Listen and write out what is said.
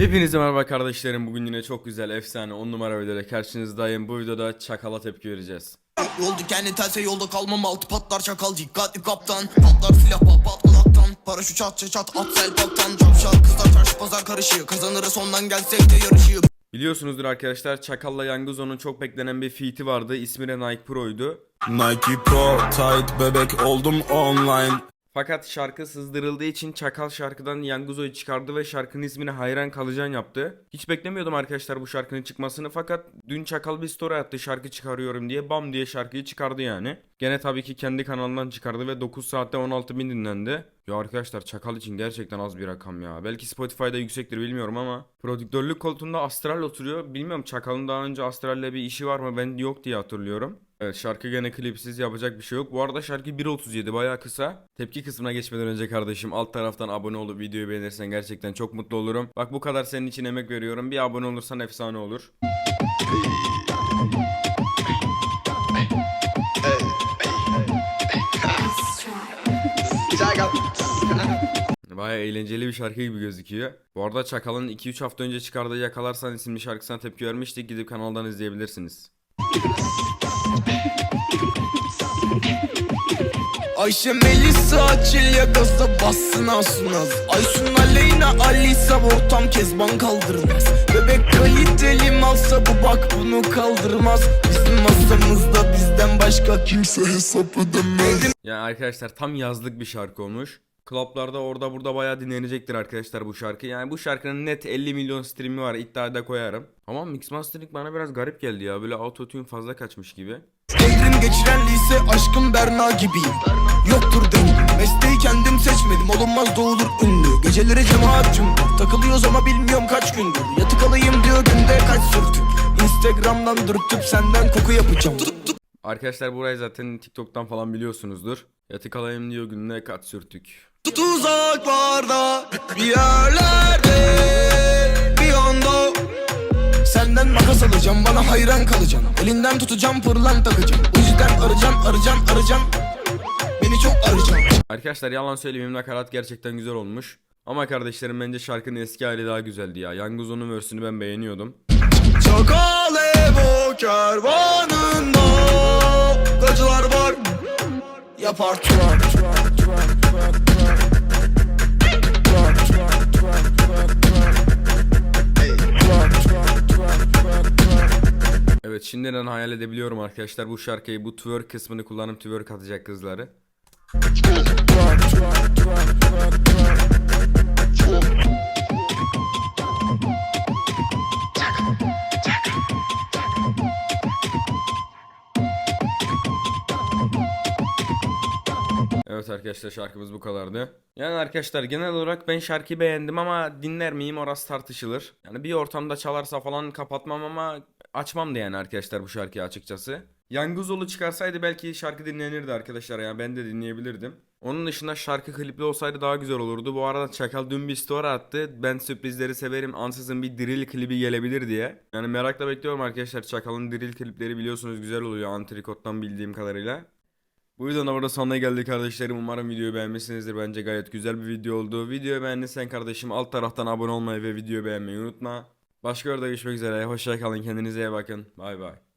Hepinize merhaba kardeşlerim. Bugün yine çok güzel, efsane, 10 numara videoda karşınızdayım. Bu videoda çakala tepki vereceğiz. Yoldu kendi telse yolda kalmam altı patlar çakal dikkatli kaptan Patlar silah pat pat kulaktan Paraşüt çat çat çat at sel paktan Çapşal kızlar çarşı pazar karışıyor Kazanırız ondan gelsek de yarışıyor Biliyorsunuzdur arkadaşlar Çakal'la Yanguzo'nun çok beklenen bir feat'i vardı. İsmi de Nike Pro'ydu. Nike Pro tight bebek oldum online Fakat şarkı sızdırıldığı için Çakal şarkıdan Yanguzo'yu çıkardı ve şarkının ismini Hayran Kalacan yaptı. Hiç beklemiyordum arkadaşlar bu şarkının çıkmasını fakat dün Çakal bir story attı şarkı çıkarıyorum diye bam diye şarkıyı çıkardı yani. Gene tabii ki kendi kanalından çıkardı ve 9 saatte 16 bin dinlendi. Ya arkadaşlar Çakal için gerçekten az bir rakam ya. Belki Spotify'da yüksektir bilmiyorum ama. Prodüktörlük koltuğunda Astral oturuyor. Bilmiyorum Çakal'ın daha önce Astral'le bir işi var mı ben yok diye hatırlıyorum. Evet şarkı gene klipsiz yapacak bir şey yok. Bu arada şarkı 1.37 bayağı kısa. Tepki kısmına geçmeden önce kardeşim alt taraftan abone olup videoyu beğenirsen gerçekten çok mutlu olurum. Bak bu kadar senin için emek veriyorum. Bir abone olursan efsane olur. Baya eğlenceli bir şarkı gibi gözüküyor. Bu arada Çakal'ın 2-3 hafta önce çıkardığı Yakalarsan isimli şarkısına tepki vermiştik. Gidip kanaldan izleyebilirsiniz. Ayşe Melisa Çilya gaza bassın Asunaz Aysun Aleyna Alisa ortam kezban kaldırmaz. Bebek kaliteli malsa bu bak bunu kaldırmaz. Bizim masamızda bizden başka kimse hesap ödemez Yani arkadaşlar tam yazlık bir şarkı olmuş. Klaplarda orada burada bayağı dinlenecektir arkadaşlar bu şarkı. Yani bu şarkının net 50 milyon stream'i var iddiada koyarım. Ama mix mastering bana biraz garip geldi ya. Böyle autotune fazla kaçmış gibi. Devrim geçiren lise aşkım Berna gibiyim Yoktur dengim Mesleği kendim seçmedim olunmaz doğulur ünlü Geceleri cemaat cümbür Takılıyoruz ama bilmiyorum kaç gündür Yatık alayım diyor günde kaç sürtük Instagram'dan dürtüp senden koku yapacağım Arkadaşlar burayı zaten TikTok'tan falan biliyorsunuzdur. Yatık alayım diyor gününe kat sürtük. Tuzaklarda bir yerlerde bir anda Senden makas alacağım bana hayran kalacağım. Elinden tutacağım pırlan takacağım. O yüzden aracan aracan aracan Beni çok arayacaksın Arkadaşlar yalan söylemeyeyim nakarat gerçekten güzel olmuş. Ama kardeşlerim bence şarkının eski hali daha güzeldi ya. Yanguzo'nun versiyonu ben beğeniyordum. Çakal Evo kervanında. Gacılar var Yapar twerk şimdiden hayal edebiliyorum arkadaşlar bu şarkıyı bu twerk kısmını kullanıp twerk atacak kızları. Evet arkadaşlar şarkımız bu kadardı. Yani arkadaşlar genel olarak ben şarkıyı beğendim ama dinler miyim orası tartışılır. Yani bir ortamda çalarsa falan kapatmam ama açmam da yani arkadaşlar bu şarkıyı açıkçası. Yanguzolu çıkarsaydı belki şarkı dinlenirdi arkadaşlar yani ben de dinleyebilirdim. Onun dışında şarkı klipli olsaydı daha güzel olurdu. Bu arada Çakal dün bir story attı. Ben sürprizleri severim. Ansızın bir drill klibi gelebilir diye. Yani merakla bekliyorum arkadaşlar. Çakal'ın drill klipleri biliyorsunuz güzel oluyor antrikottan bildiğim kadarıyla. Bu videonun da burada sonuna geldik kardeşlerim. Umarım videoyu beğenmişsinizdir. Bence gayet güzel bir video oldu. Videoyu beğendiysen kardeşim alt taraftan abone olmayı ve videoyu beğenmeyi unutma. Başka yerde görüşmek üzere. Hoşçakalın. Kendinize iyi bakın. Bay bay.